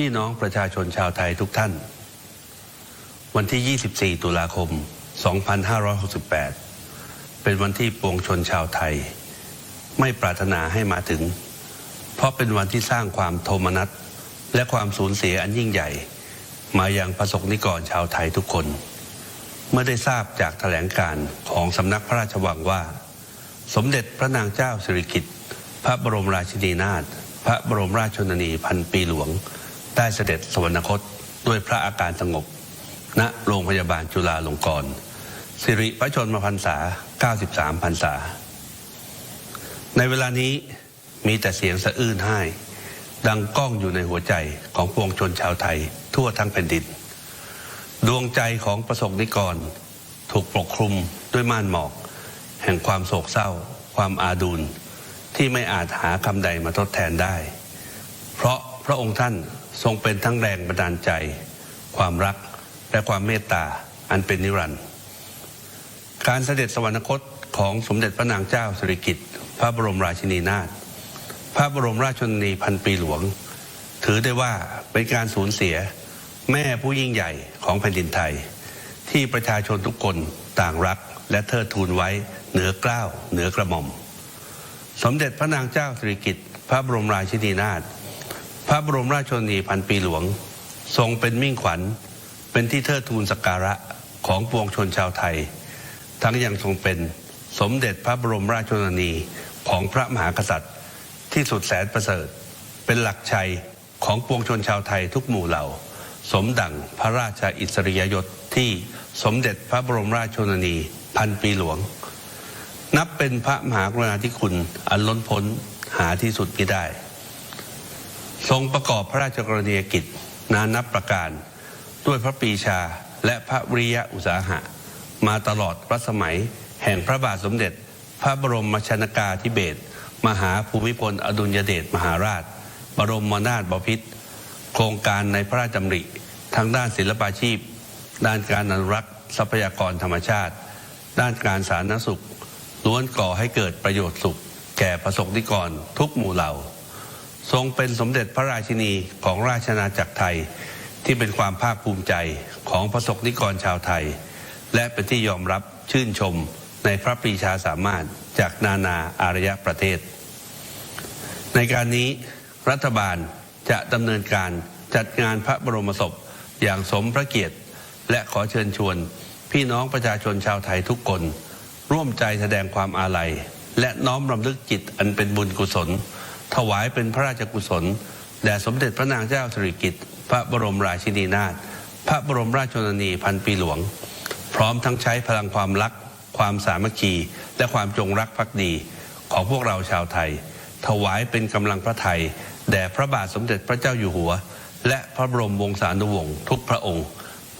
พี่น้องประชาชนชาวไทยทุกท่าน วันที่ 24 ตุลาคม 2568 เป็นวันที่ปวงชนชาวไทย ไม่ปรารถนาให้มาถึง เพราะเป็นวันที่สร้างความโทมนัสและความสูญเสียอันยิ่งใหญ่ มายังประสบนิกรชาวไทยทุกคน เมื่อได้ทราบจากแถลงการของสำนักพระราชวังว่า สมเด็จพระนางเจ้าสิริกิติ์พระบรมราชินีนาถพระบรมราชชนนีพันปีหลวง ได้เสด็จสวรรคตด้วยพระอาการสงบ ณโรงพยาบาลจุฬาลงกรณ์สิริพระชนมพรรษา 93พรรษา ในเวลานี้มีแต่เสียงสะอื้นไห้ ดังก้องอยู่ในหัวใจของปวงชนชาวไทยทั่วทั้งแผ่นดิน ดวงใจของประสบนิกร ถูกปกคลุมด้วยม่านหมอก แห่งความโศกเศร้า ความอาดูลที่ไม่อาจหาคำใดมาทดแทนได้ พราะองค์ท่านทรงเป็นทั้งแรงบันดาลใจ ความรักและความเมตตาอันเป็นนิรันดร์การเสด็จสวรรคตของสมเด็จพระนางเจ้าสิริกิติ์พระบรมราชินีนาถพระบรมราชชนนีพันปีหลวง ถือได้ว่าเป็นการสูญเสียแม่ผู้ยิ่งใหญ่ของแผ่นดินไทย ที่ประชาชนทุกคนต่างรักและเทิดทูนไว้เหนือเกล้าวเหนือกระหม่อม สมเด็จพระนางเจ้าสิริกิติ์พระบรมราชินีนาถ ระบรมราชชนนีพันปีหลวง ทรงเป็นมิ่งขวัญ เป็นที่เทิดทูนสักการะของปวงชนชาวไทย ทั้งยังทรงเป็นสมเด็จพระบรมราชชนนีของพระมหากษัตริย์ ที่สุดแสนประเสริฐ เป็นหลักชัยของปวงชนชาวไทยทุกหมู่เหล่า สมดังพระราชอิสริยยศที่สมเด็จพระบรมราชชนนีพันปีหลวง นับเป็นพระมหากรุณาธิคุณอันล้นพ้นหาที่สุดมิได้ ทรงประกอบพระราชกรณียกิจนานับประการ ด้วยพระปีชาและพระวิริยะอุตสาหะ มาตลอดรัสมัยแห่งพระบาทสมเด็จ พระบรมชนากาธิเบศรมหาภูมิพลอดุลยเดชมหาราช บรมนาถบพิตรโครงการในพระราชดำริทางด้านศิลปาชีพ ด้านการอนุรักษ์ทรัพยากรธรรมชาติ ด้านการสาธารณสุขล้วนก่อให้เกิดประโยชน์สุข แก่ประสบนิกรทุกหมู่เหล่า ทรงเป็นสมเด็จพระราชินีของราชอาณาจักรไทย ที่เป็นความภาคภูมิใจของประสบนิกรชาวไทย และเป็นที่ยอมรับชื่นชมในพระปรีชาสามารถจากนานาอารยประเทศ ในการนี้รัฐบาลจะดำเนินการจัดงานพระบรมศพอย่างสมพระเกียรติ และขอเชิญชวน พี่น้องประชาชนชาวไทยทุกคน ร่วมใจแสดงความอาลัย และน้อมรำลึกจิตอันเป็นบุญกุศล ถวายเป็นพระราชกุศลแด่สมเด็จพระนางเจ้าสิริกิติ์พระบรมราชินีนาถพระบรมราชชนนีพันปีหลวง พร้อมทั้งใช้พลังความรัก ความสามัคคี และความจงรักภักดีของพวกเราชาวไทย ถวายเป็นกำลังพระไทยแด่พระบาทสมเด็จพระเจ้าอยู่หัว และพระบรมวงศานุวงศ์ทุกพระองค์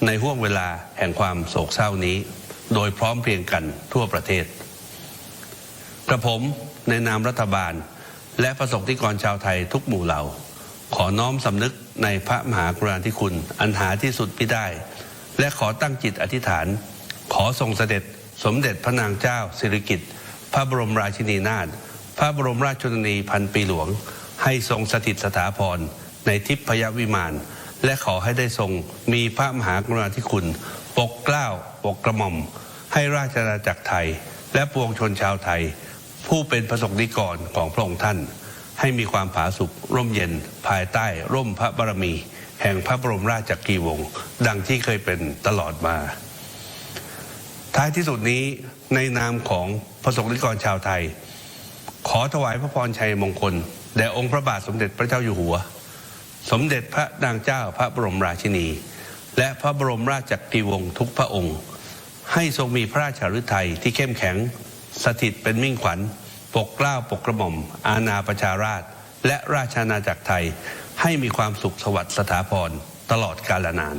ในห่วงเวลาแห่งความโศกเศร้านี้ โดยพร้อมเพรียงกันทั่วประเทศ กระผมในนามรัฐบาล และประสบนิกรชาวไทยทุกหมู่เหล่า ขอน้อมสำนึกในพระมหากรุณาธิคุณ อันหาที่สุดไม่ได้ และขอตั้งจิตอธิษฐาน ขอทรงเสด็จสมเด็จพระนางเจ้าสิริกิติ์พระบรมราชินีนาถพระบรมราชชนนีพันปีหลวง ให้ทรงสถิตสถาพรในทิพยวิมาน และขอให้ได้ทรงมีพระมหากรุณาธิคุณ ปกเกล้าปกกระหม่อม ให้ราชอาณาจักรไทย และปวงชนชาวไทย ผู้เป็นประสบนิกรของพระองค์ท่าน ให้มีความผาสุกร่มเย็นภายใต้ร่มพระบารมี แห่งพระบรมราชจักรีวงศ์ดังที่เคยเป็นตลอดมา ท้ายที่สุดนี้ในนามของประสบนิกรชาวไทย ขอถวายพระพรชัยมงคลแด่องค์พระบาทสมเด็จพระเจ้าอยู่หัว สมเด็จพระนางเจ้าพระบรมราชินี และพระบรมราชจักรีวงศ์ทุกพระองค์ ให้ทรงมีพระราชฤทัยที่เข้มแข็งสถิตเป็นมิ่งขวัญ ปกเกล้าปกกระหม่อม อาณาประชาราช และราชอาณาจักรไทยให้มีความสุขสวัสดิ์สถาพรตลอดกาลนาน